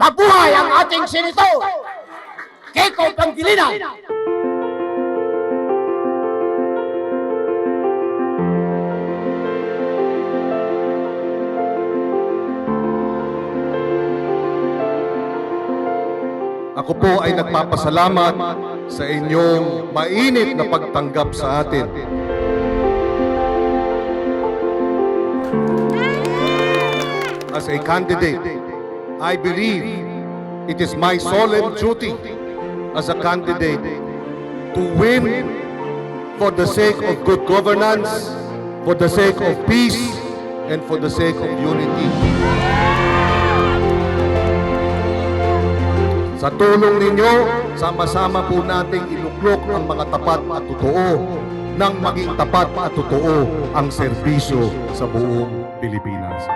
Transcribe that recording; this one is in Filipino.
Mabuhay ang ating senador! Kiko Pangilinan! Ako po ay nagpapasalamat sa inyong mainit na pagtanggap sa atin. As a candidate, I believe it is my solemn duty as a candidate to win for the sake of good governance, for the sake of peace, and for the sake of unity. Sa tulong ninyo, sama-sama po nating iluklok ang mga tapat at totoo nang maging tapat at totoo ang serbisyo sa buong Pilipinas.